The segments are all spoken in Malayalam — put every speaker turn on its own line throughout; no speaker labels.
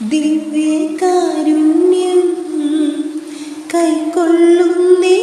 ദിവ്യകാരുണ്യം കൈക്കൊള്ളുന്നേ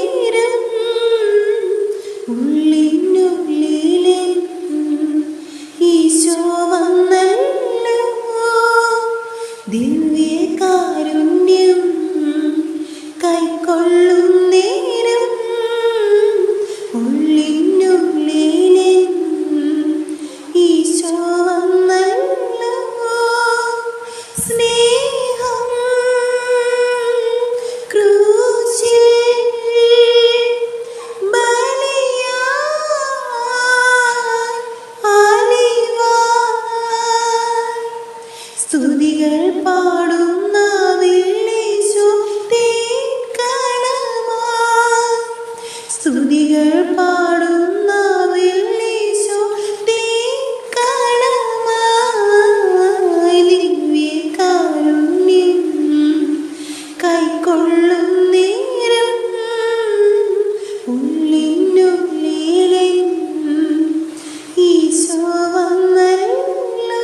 കൊള്ളുന്നേരം ഉള്ളിനുള്ളിലെ ഈശോ വന്നല്ലോ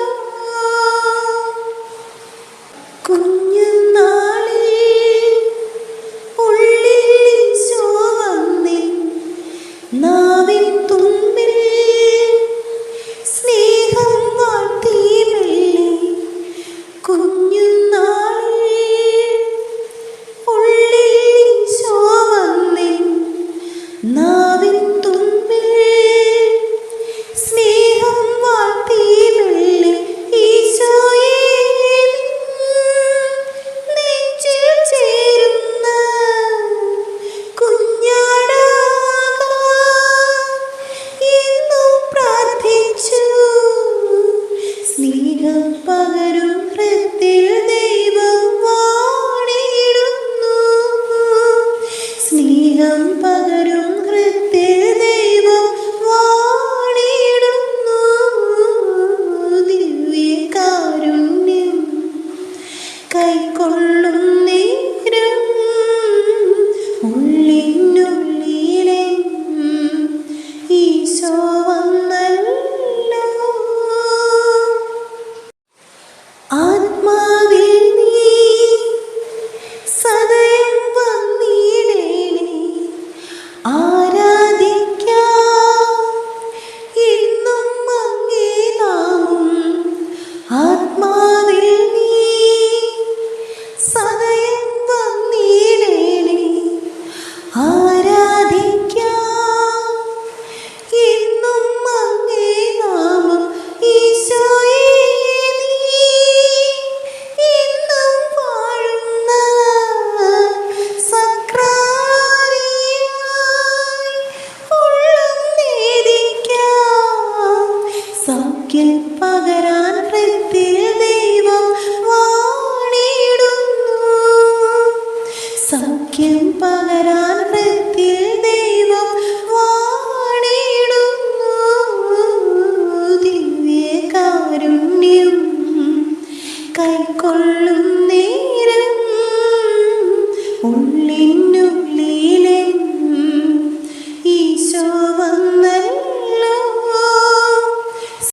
നാവിൻ തുമ്പിൽ സ്നേഹം വാർത്തിയുള്ളിൽ ഈശോയെ നെഞ്ചിൽ ചേരുന്ന കുഞ്ഞാടാക എന്നും പ്രാർത്ഥിച്ചു. സ്നേഹം പകരും ഒരിക്കൽ പകരാൻ ദൈവം വാണിടുന്നു. സൗഖ്യം പകരാൻ ദൈവം വാണിടുന്നു. ദിവ്യ കൈക്കൊള്ളുന്നു.